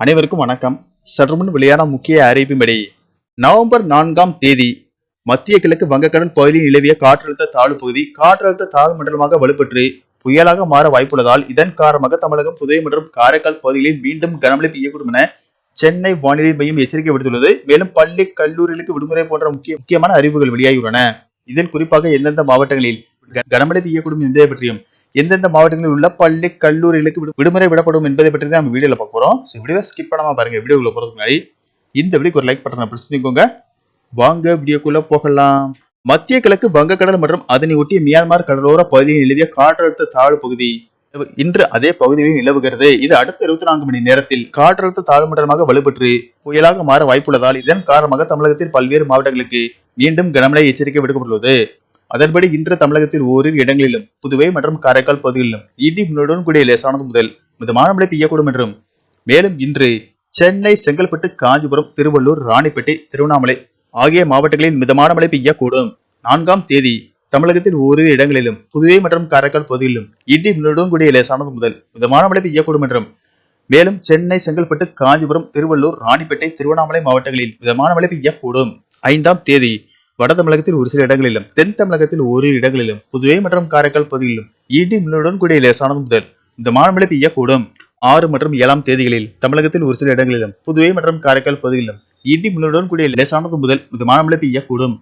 அனைவருக்கும் வணக்கம். சற்றுமுன் வெளியான முக்கிய அறிவிப்பின்படி நவம்பர் நான்காம் தேதி மத்திய கிழக்கு வங்கக்கடல் பகுதியில் நிலவிய காற்றழுத்த தாழ்வு பகுதி காற்றழுத்த தாழ்வு மண்டலமாக வலுப்பெற்று புயலாக மாற வாய்ப்புள்ளதால் இதன் காரணமாக தமிழகம் புதுவை மற்றும் காரைக்கால் பகுதிகளில் மீண்டும் கனமழை பெய்யக்கூடும் என சென்னை வானிலை மையம் எச்சரிக்கை விடுத்துள்ளது. மேலும் பள்ளி கல்லூரிகளுக்கு விடுமுறை போன்ற முக்கிய முக்கியமான அறிவுகள் வெளியாகியுள்ளன. இதில் குறிப்பாக எந்தெந்த மாவட்டங்களில் கனமழை பெய்யக்கூடும் என்பதை பற்றியும் எந்தெந்த மாவட்டங்களில் உள்ள பள்ளி கல்லூரிகளுக்கு விடுமுறை விடப்படும் என்பதை பற்றி தான் நம்ம வீடியோல பார்க்க போகிறோம் ஸோ வீடியோ ஸ்கிப் பண்ணாமல் பாருங்க. வீடியோ போகிறதுக்கு முன்னாடி இந்த வீடியோக்கு ஒரு லைக் பட்டனை பிரஸ் பண்ணிக்கோங்க. வாங்க வீடியோக்குள்ள போகலாம். மத்திய கிழக்கு வங்கக்கடல் மற்றும் அதனை ஒட்டிய மியான்மர் கடலோர பகுதியில் நிலவிய காற்றழுத்த தாழ்வு பகுதி. இன்று அதே பகுதியில் நிலவுகிறது. இது அடுத்த இருபத்தி நான்கு மணி நேரத்தில் காற்றழுத்த தாழ்வு மண்டலமாக வலுப்பெற்று புயலாக மாற வாய்ப்புள்ளதால் இதன் காரணமாக தமிழகத்தில் பல்வேறு மாவட்டங்களுக்கு மீண்டும் கனமழை எச்சரிக்கை விடுக்கப்பட்டுள்ளது. அதன்படி இன்று தமிழகத்தில் ஓரிரு இடங்களிலும் புதுவை மற்றும் காரைக்கால் பகுதிகளிலும் இடி மின்னலுடன் கூடிய லேசானது முதல் மிதமான மழை பெய்யக்கூடும் என்றும் மேலும் இன்று சென்னை செங்கல்பட்டு காஞ்சிபுரம் திருவள்ளூர் ராணிப்பேட்டை திருவண்ணாமலை ஆகிய மாவட்டங்களில் மிதமான மழை பெய்யக்கூடும். நான்காம் தேதி தமிழகத்தில் ஓரிரு இடங்களிலும் புதுவை மற்றும் காரைக்கால் பகுதிகளிலும் இடி மின்னலுடன் கூடிய லேசானது முதல் மிதமான மழை பெய்யக்கூடும் என்றும் மேலும் சென்னை செங்கல்பட்டு காஞ்சிபுரம் திருவள்ளூர் ராணிப்பேட்டை திருவண்ணாமலை மாவட்டங்களில் மிதமான மழை பெய்யக்கூடும். ஐந்தாம் தேதி வட தமிழகத்தில் ஒரு சில இடங்களிலும் தென் தமிழகத்தில் ஓரிரு இடங்களிலும் புதுவை மற்றும் காரைக்கால் பகுதிகளிலும் இடி மின்னலுடன் கூடிய லேசானது முதல் இந்த மழை பெய்யக்கூடும். ஆறு மற்றும் ஏழாம் தேதிகளில் தமிழகத்தில் ஒரு சில இடங்களிலும் புதுவை மற்றும் காரைக்கால் பகுதிகளிலும் இடி மின்னலுடன் கூடிய லேசானது முதல் இந்த மழை பெய்யக்கூடும்.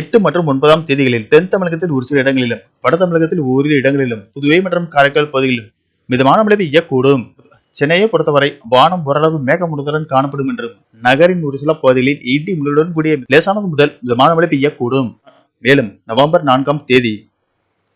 எட்டு மற்றும் ஒன்பதாம் தேதிகளில் தென் தமிழகத்தில் ஒரு சில இடங்களிலும் வட தமிழகத்தில் ஓரிரு இடங்களிலும் புதுவை மற்றும் காரைக்கால் பகுதிகளிலும் மிதமான மழை பெய்யக்கூடும். சென்னையை பொறுத்தவரை வானம் ஓரளவு மேகமுடுதலன் காணப்படும் என்றும் நகரின் ஒரு சில பகுதிகளில் இடி முழுடன் கூடிய லேசானது முதல் மிதமான மழை பெய்யக்கூடும். மேலும் நவம்பர் நான்காம் தேதி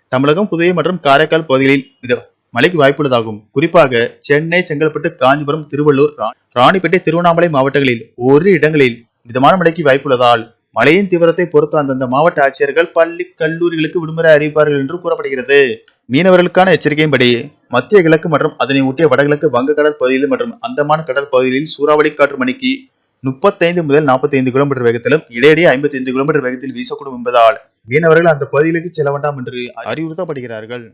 தமிழகம் புதுவை மற்றும் காரைக்கால் பகுதிகளில் மித மழைக்கு வாய்ப்புள்ளதாகும். குறிப்பாக சென்னை செங்கல்பட்டு காஞ்சிபுரம் திருவள்ளூர் ரா- ராணிப்பேட்டை திருவண்ணாமலை மாவட்டங்களில் ஒரு இடங்களில் மிதமான மழைக்கு வாய்ப்புள்ளதால் மழையின் தீவிரத்தை பொறுத்து அந்தந்த மாவட்ட ஆட்சியர்கள் பள்ளி கல்லூரிகளுக்கு விடுமுறை அறிவிப்பார்கள் என்று கூறப்படுகிறது. மீனவர்களுக்கான எச்சரிக்கையின்படி மத்திய கிழக்கு மற்றும் அதனை ஒட்டிய வடகிழக்கு வங்கக்கடல் பகுதியிலும் மற்றும் அந்தமான் கடல் பகுதியில் சூறாவளி காற்று மணிக்கு முப்பத்தைந்து முதல் 45 கிலோமீட்டர் வேகத்திலும் இடையிடையே 55 கிலோமீட்டர் வேகத்தில் வீசக்கூடும் என்பதால் மீனவர்கள் அந்த பகுதிகளுக்கு செல்ல வேண்டாம் என்று அறிவுறுத்தப்படுகிறார்கள்.